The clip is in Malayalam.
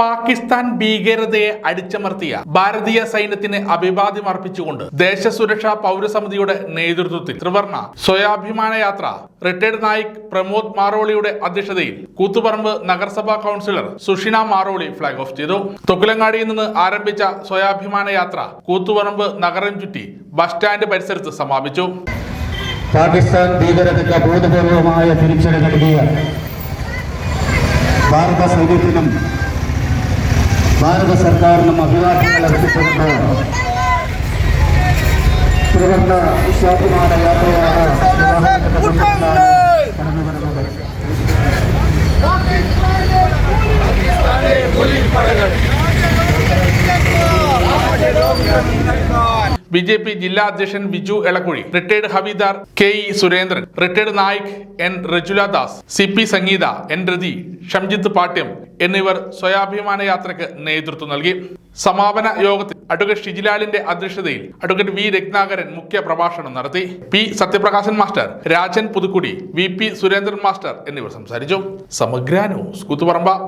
പാകിസ്ഥാൻ ഭീകരതയെ അടിച്ചമർത്തിയ ഭാരതീയ സൈന്യത്തിന് അഭിവാദ്യം അർപ്പിച്ചുകൊണ്ട് ദേശസുരക്ഷാ പൗരസമിതിയുടെ നേതൃത്വത്തിൽ ത്രിവർണ സ്വയാഭിമാന യാത്ര. റിട്ടയർഡ് നായിക് പ്രമോദ് മാറോളിയുടെ അധ്യക്ഷതയിൽ കൂത്തുപറമ്പ് നഗരസഭാ councillor Sushina Maroli flag off ചെയ്തു. തൊക്കിലങ്ങാടിയിൽ നിന്ന് ആരംഭിച്ച സ്വയാഭിമാന യാത്ര കൂത്തുപറമ്പ് നഗരം ചുറ്റി ബസ് സ്റ്റാൻഡ് പരിസരത്ത് സമാപിച്ചു. പാകിസ്ഥാൻ ഭീകരതയ്ക്ക് ബോധപൂർവമായ തിരിച്ചടി നൽകിയ ഭാരത സൈന്യത്തിനും ഭാരത സർക്കാരിനും അഭിവാദ്യങ്ങൾ അർപ്പിച്ചുകൊണ്ട് ത്രിവർണ്ണ സ്വാഭിമാന യാത്രയാണ് വിവാഹത്തിന്റെ ബന്ധത്തിലാണ് കടന്നു വരുന്നത് ബി ജെ പി ജില്ലാ അധ്യക്ഷൻ Biju Elakkuzhi retired havildar K E Surendran retired naik N Rajula Das C P Sangeetha N Rathi Shamjith Pattiam എന്നിവർ സ്വയാഭിമാന യാത്രയ്ക്ക് നേതൃത്വം നൽകി. സമാപന യോഗത്തിൽ അഡ്വക്കേറ്റ് ഷിജിലാലിന്റെ അധ്യക്ഷതയിൽ അഡ്വക്കേറ്റ് വി രത്നാകരൻ മുഖ്യ പ്രഭാഷണം നടത്തി. P Sathyaprakashan master Rajan Puthukudi V P Surendran master എന്നിവർ സംസാരിച്ചു. സമഗ്ര ന്യൂസ് കൂത്തുപറമ്പ.